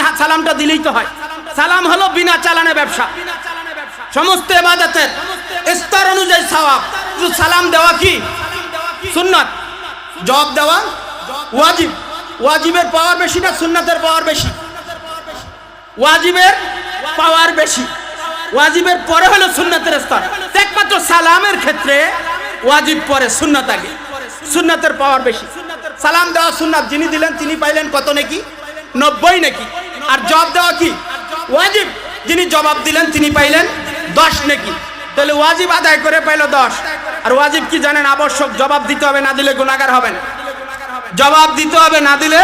আপনি সালামটা দিলেই তো হয়। সালাম হলো বিনা চালানে ব্যবসা। সমস্ত এবাদতের স্তর অনুযায়ী সওয়াব। শুধু সালাম দেওয়া কি? সুন্নাত। জবাব দেওয়া ওয়াজিব। ওয়াজিবের পাওয়ার বেশি না সুন্নাতের পাওয়ার বেশি? ওয়াজিবের পাওয়ার বেশি। ওয়াজিবের পরে হলো সুন্নাতের স্তর। একমাত্র সালামের ক্ষেত্রে ওয়াজিব পরে সুন্নাত আগে। সুন্নাতের পাওয়ার বেশি। সালাম দেওয়া সুন্নাত। যিনি দিলেন, তিনি পাইলেন কত নাকি? নব্বই নাকি? আর জবাব দেওয়া কি? ওয়াজিব। যিনি জবাব দিলেন, তিনি পাইলেন দশ নাকি। তাহলে ওয়াজিব আদায় করে পাইল দশ। আর ওয়াজিব কি জানেন? আবশ্যক জবাব দিতে হবে, না দিলে গুণাগার হবেন। জবাব দিতে হবে, না দিলে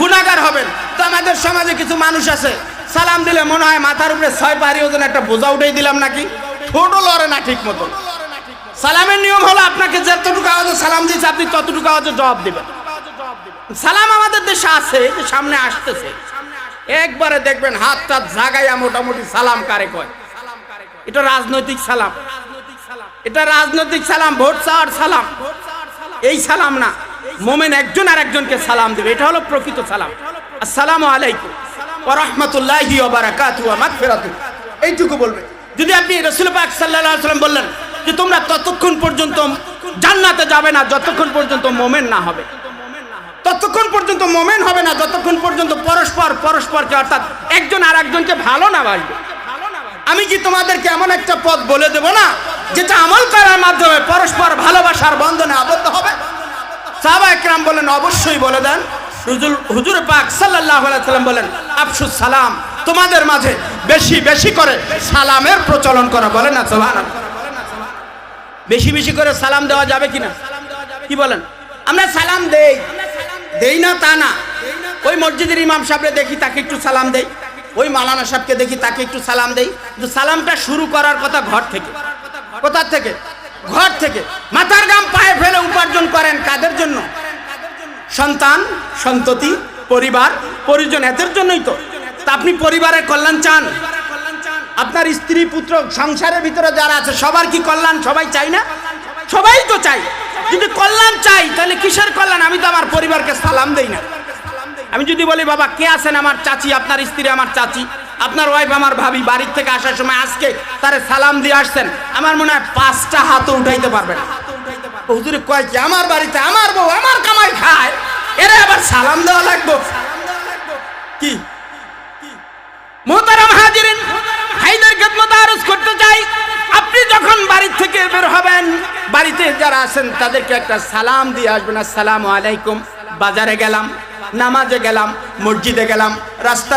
গুণাগার হবেন। তো আমাদের সমাজে কিছু মানুষ আছে, সালাম দিলে মনে হয় মাথার উপরে ছয় পাহাড়ি ওজন একটা বোঝা উঠেই দিলাম নাকি? ছোট লড়ে না ঠিক মতো সালামের নিয়ম হলো আপনাকে যতটুকু আওয়াজে সালাম দিয়েছে, আপনি ততটুকু আওয়াজে জবাব দিবেন। সালাম আমাদের দেশে আছে সামনে আসতেছে। একবারে দেখবেন হাত টাত জাগাইয়া মোটামুটি সালাম কারে কয়? এটা রাজনৈতিক সালাম। এটা রাজনৈতিক সালাম, ভোট চাওয়ার সালাম। এই সালাম না, মোমেন একজন আর একজনকে সালাম দেবে। এটা হলো প্রকৃত সালাম। আসসালামু আলাইকুম ওয়া এইটুকু যদি আপনি বললেন যে তোমরা ততক্ষণ পর্যন্ত জান্নাতে যাবে না, যতক্ষণ পর্যন্ত মোমেন না হবে। ততক্ষণ পর্যন্ত মোমেন হবে না, যতক্ষণ পর্যন্ত পরস্পর, পরস্পরকে অর্থাৎ একজন আর একজনকে ভালো না বাসবে। আমি কি তোমাদেরকে এমন একটা পথ বলে দেব না, যেটা আমল করার মাধ্যমে পরস্পর ভালোবাসার বন্ধনে আবদ্ধ হবে? সাহাবা একরাম বলেন, অবশ্যই বলে দেন। হুজুর হুজুর পাক আলাইহি সাল্লাম বলেন, আফসুস সালাম, তোমাদের মাঝে বেশি বেশি করে সালামের প্রচলন করা। বলেন না, সুবহানাল্লাহ। বেশি বেশি করে সালাম দেওয়া যাবে কিনা? কি বলেন? আমরা সালাম দেই। দেই না তা না। ওই মসজিদের ইমাম সাহেবরে দেখি তাকে একটু সালাম দেই। ওই মালানা সাহেবকে দেখি তাকে একটু সালাম দেই। কিন্তু সালামটা শুরু করার কথা ঘর থেকে। কোথা থেকে? ঘর থেকে। মাথার গাম পায়ে ফেলে উপার্জন করেন কাদের জন্য? সন্তান, সন্ততি, পরিবার, পরিজন এদের জন্যই তো। তা আপনি পরিবারের কল্যাণ চান? আপনার স্ত্রী, পুত্র, সংসারের ভিতরে যারা আছে, সবার কি কল্যাণ? সবাই চাই না? সবাই তো চাই যদি কল্যাণ চাই, তাহলে কিসের কল্যাণ? আমি তো আমার পরিবারকে সালাম দেই না। আমি যদি বলি, বাবা, কে আছেন আমার চাচি? আপনার স্ত্রী আমার চাচি? আপনার ওয়াইফ আমার ভাবি? বাড়ির থেকে আসার সময় আজকে তারে সালাম দিয়ে আসছেন। আমার মনে হয় পাঁচটা হাতও উঠাইতে পারবেন হুজুরে কয় কি, আমার বাড়িতে আমার বউ আমার কামাই খায়, এরা আবার সালাম দেওয়া লাগবো? আছেন তাদেরকে একটা সালাম দিয়ে আসবেন, আসসালামু আলাইকুম। বাজারে গেলাম, নামাজে গেলাম, মসজিদে গেলাম, রাস্তা